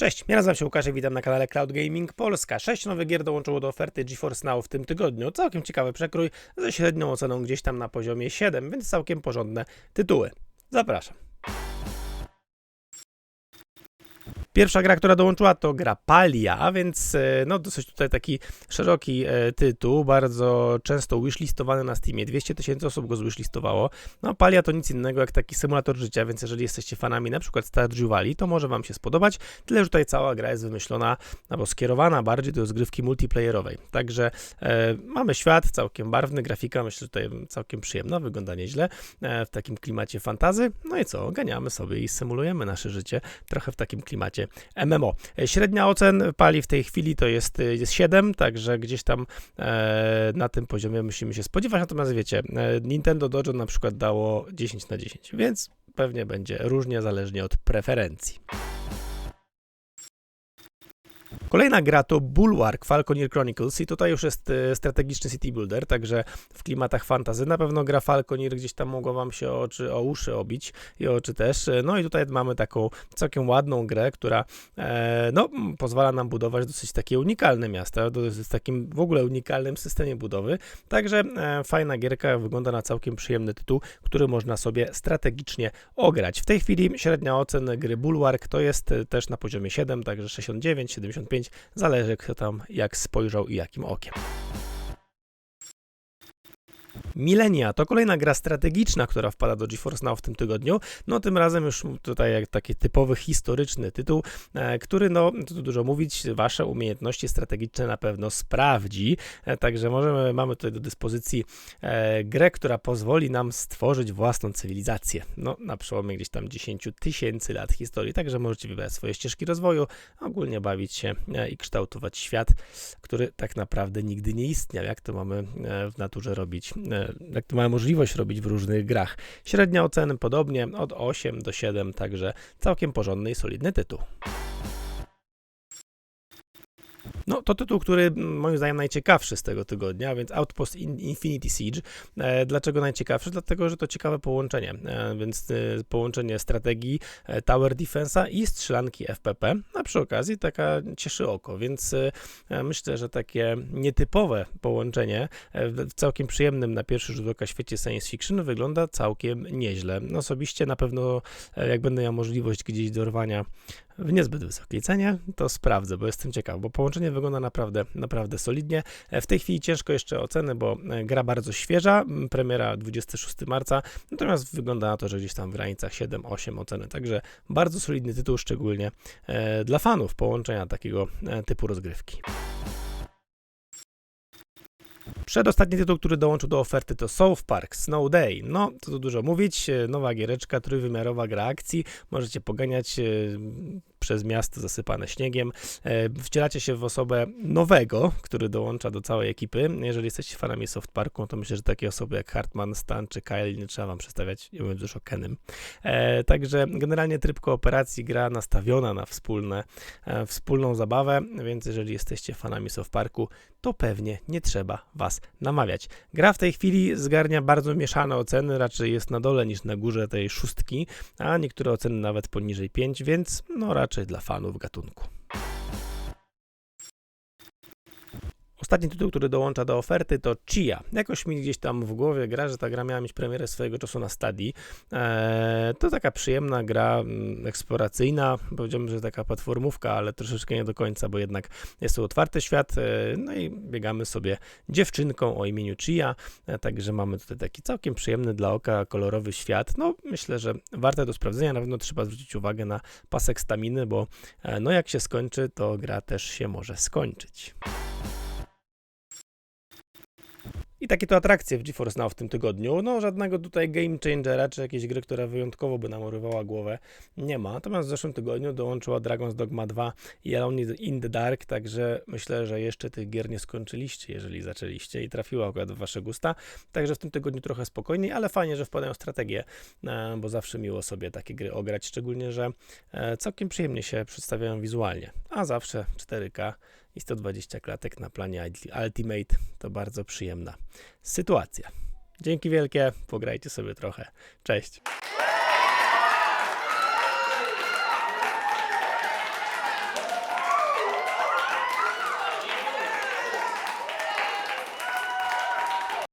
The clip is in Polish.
Cześć, ja nazywam się Łukasz i witam na kanale Cloud Gaming Polska. Sześć nowych gier dołączyło do oferty GeForce Now w tym tygodniu. Całkiem ciekawy przekrój ze średnią oceną gdzieś tam na poziomie 7, więc całkiem porządne tytuły. Zapraszam. Pierwsza gra, która dołączyła to gra Palia, więc e, no dosyć tutaj taki szeroki e, tytuł, bardzo często wishlistowany na Steamie. 200 tysięcy osób go zwishlistowało. No Palia to nic innego jak taki symulator życia, więc jeżeli jesteście fanami na przykład Stardew Valley, to może wam się spodobać. Tyle, że tutaj cała gra jest wymyślona albo skierowana bardziej do rozgrywki multiplayerowej. Także e, mamy świat całkiem barwny, grafika myślę, że tutaj całkiem przyjemna, wygląda nieźle e, w takim klimacie fantazy. No i co, ganiamy sobie i symulujemy nasze życie trochę w takim klimacie MMO. E, Średnia ocen pali w tej chwili to jest, e, jest 7, także gdzieś tam e, na tym poziomie musimy się spodziewać. Natomiast wiecie, Nintendo Dojo na przykład dało 10 na 10, więc pewnie będzie różnie zależnie od preferencji. Kolejna gra to Bulwark Falconeer Chronicles i tutaj już jest e, strategiczny city builder, także w klimatach fantazy. Na pewno gra Falconeer gdzieś tam mogła wam się oczy, o uszy obić i oczy też. E, No i tutaj mamy taką całkiem ładną grę, która e, no, pozwala nam budować dosyć takie unikalne miasta, jest takim w ogóle unikalnym systemie budowy. Także fajna gierka, wygląda na całkiem przyjemny tytuł, który można sobie strategicznie ograć. W tej chwili średnia ocen gry Bulwark to jest też na poziomie 7, także 69, 75, zależy kto tam jak spojrzał i jakim okiem. Milenia to kolejna gra strategiczna, która wpada do GeForce Now w tym tygodniu. No tym razem już tutaj jak taki typowy historyczny tytuł, e, który no tu dużo mówić, wasze umiejętności strategiczne na pewno sprawdzi. E, także możemy, mamy tutaj do dyspozycji e, grę, która pozwoli nam stworzyć własną cywilizację. No na przełomie gdzieś tam 10 tysięcy lat historii, także możecie wybrać swoje ścieżki rozwoju, ogólnie bawić się i kształtować świat, który tak naprawdę nigdy nie istniał. Jak to mamy w naturze robić? Jak to mamy możliwość robić w różnych grach? Średnia oceny podobnie od 8 do 7, także całkiem porządny i solidny tytuł. No, to tytuł, który moim zdaniem najciekawszy z tego tygodnia, więc Outpost In- Infinity Siege. E, dlaczego najciekawszy? Dlatego, że to ciekawe połączenie, e, więc e, połączenie strategii Tower Defense'a i strzelanki FPP, a przy okazji taka cieszy oko, więc myślę, że takie nietypowe połączenie w całkiem przyjemnym na pierwszy rzut oka świecie science fiction wygląda całkiem nieźle. Osobiście na pewno, jak będę miał możliwość gdzieś dorwania w niezbyt wysokiej cenie, to sprawdzę, bo jestem ciekaw, bo połączenie wygląda naprawdę, naprawdę solidnie. E, W tej chwili ciężko jeszcze oceny, bo e, gra bardzo świeża, premiera 26 marca, natomiast wygląda na to, że gdzieś tam w granicach 7-8 oceny, także bardzo solidny tytuł, szczególnie e, dla fanów połączenia takiego typu rozgrywki. Przedostatni tytuł, który dołączył do oferty to South Park Snow Day. No, co tu dużo mówić, nowa giereczka, trójwymiarowa gra akcji, możecie poganiać przez miasto zasypane śniegiem. E, Wcielacie się w osobę nowego, który dołącza do całej ekipy. Jeżeli jesteście fanami Soft Parku, no to myślę, że takie osoby jak Hartman, Stan czy Kyle nie trzeba wam przedstawiać, nie mówiąc już o Kenem. E, Także generalnie tryb kooperacji, gra nastawiona na wspólne, e, wspólną zabawę, więc jeżeli jesteście fanami Soft Parku, to pewnie nie trzeba was namawiać. Gra w tej chwili zgarnia bardzo mieszane oceny, raczej jest na dole niż na górze tej szóstki, a niektóre oceny nawet poniżej 5, więc no raczej dla fanów gatunku. Ostatni tytuł, który dołącza do oferty to Chia. Jakoś mi gdzieś tam w głowie gra, że ta gra miała mieć premierę swojego czasu na Stadii. Eee, to taka przyjemna gra mm, eksploracyjna, powiedziałbym, że taka platformówka, ale troszeczkę nie do końca, bo jednak jest to otwarty świat, e, no i biegamy sobie dziewczynką o imieniu Chia, e, także mamy tutaj taki całkiem przyjemny dla oka, kolorowy świat. No myślę, że warte do sprawdzenia, na pewno trzeba zwrócić uwagę na pasek staminy, bo e, no jak się skończy, to gra też się może skończyć. I takie to atrakcje w GeForce Now w tym tygodniu. No, żadnego tutaj game changera, czy jakiejś gry, która wyjątkowo by nam urywała głowę, nie ma. Natomiast w zeszłym tygodniu dołączyła Dragon's Dogma 2 i Alone in the Dark, także myślę, że jeszcze tych gier nie skończyliście, jeżeli zaczęliście i trafiła akurat w wasze gusta. Także w tym tygodniu trochę spokojniej, ale fajnie, że wpadają strategie, e, bo zawsze miło sobie takie gry ograć, szczególnie, że e, całkiem przyjemnie się przedstawiają wizualnie, a zawsze 4K i 120 klatek na planie Ultimate to bardzo przyjemna sytuacja. Dzięki wielkie, pograjcie sobie trochę. Cześć.